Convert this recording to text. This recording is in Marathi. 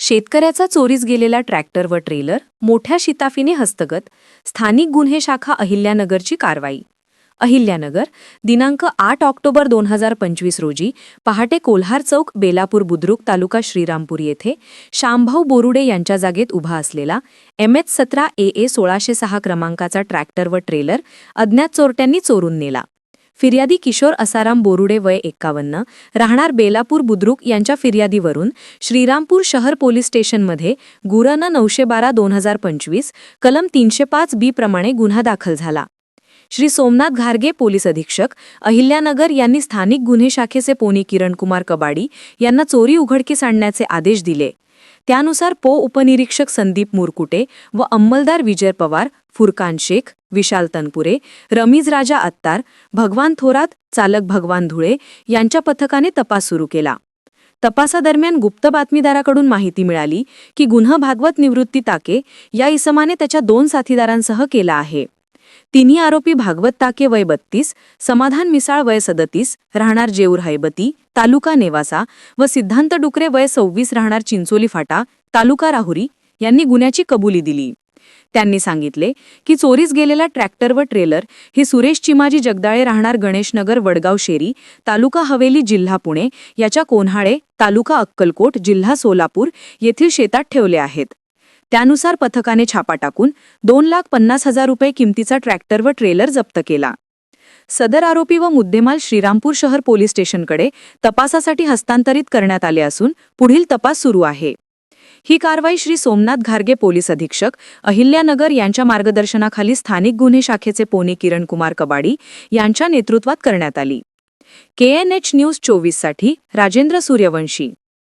शेतकऱ्याचा चोरीस गेलेला ट्रॅक्टर व ट्रेलर मोठ्या शिताफीने हस्तगत स्थानिक गुन्हे शाखा अहिल्यानगरची कारवाई. अहिल्यानगर दिनांक आठ ऑक्टोबर दोन हजार पंचवीस रोजी पहाटे कोल्हार चौक बेलापूर बुद्रुक तालुका श्रीरामपूर येथे शांभाऊ बोरुडे यांच्या जागेत उभा असलेला एम एच सतरा ए ए सोळाशे सहा क्रमांकाचा ट्रॅक्टर व ट्रेलर अज्ञात चोरट्यांनी चोरून नेला. फिर्यादी किशोर असाराम बोरुडे वय एक्कावन्न राहणार बेलापूर बुद्रुक यांच्या फिर्यादीवरून श्रीरामपूर शहर पोलीस स्टेशनमध्ये गुरानं नऊशे बारा दोन हजार पंचवीस कलम तीनशे पाच बी प्रमाणे गुन्हा दाखल झाला. श्री सोमनाथ घारगे पोलीस अधीक्षक अहिल्यानगर यांनी स्थानिक गुन्हे शाखेचे पोनी किरणकुमार कबाडी यांना चोरी उघडकीस आणण्याचे आदेश दिले. त्यानुसार पो उपनिरीक्षक संदीप मुरकुटे व अंमलदार विजय पवार फुरकान शेख विशाल तनपुरे रमीज राजा अत्तार भगवान थोरात चालक भगवान धुळे यांच्या पथकाने तपास सुरू केला. तपासादरम्यान गुप्त बातमीदाराकडून माहिती मिळाली की गुन्हा भागवत निवृत्ती ताके या इसमाने त्याच्या दोन साथीदारांसह केला आहे. तिन्ही आरोपी भागवत ताके वय बत्तीस समाधान मिसाळ वय सदतीस राहणार जेऊर हैबती तालुका नेवासा व सिद्धांत डुकरे वय सव्वीस राहणार चिंचोली फाटा तालुका राहुरी यांनी गुन्ह्याची कबुली दिली. त्यांनी सांगितले की चोरीस गेलेला ट्रॅक्टर व ट्रेलर हे सुरेश चिमाजी जगदाळे राहणार गणेशनगर वडगाव शेरी तालुका हवेली जिल्हा पुणे याच्या कोन्हाळे तालुका अक्कलकोट जिल्हा सोलापूर येथील शेतात ठेवले आहेत. त्यानुसार पथकाने छापा टाकून दोन लाख पन्नास हजार रुपये किमतीचा ट्रॅक्टर व ट्रेलर जप्त केला. सदर आरोपी व मुद्देमाल श्रीरामपूर शहर पोलीस स्टेशनकडे तपासासाठी हस्तांतरित करण्यात आले असून पुढील तपास सुरू आहे. ही कारवाई श्री सोमनाथ घारगे पोलीस अधीक्षक अहिल्यानगर यांच्या मार्गदर्शनाखाली स्थानिक गुन्हे शाखेचे पोनी किरण कुमार कबाडी यांच्या नेतृत्वात करण्यात आली. केएनएच न्यूज चोवीससाठी राजेंद्र सूर्यवंशी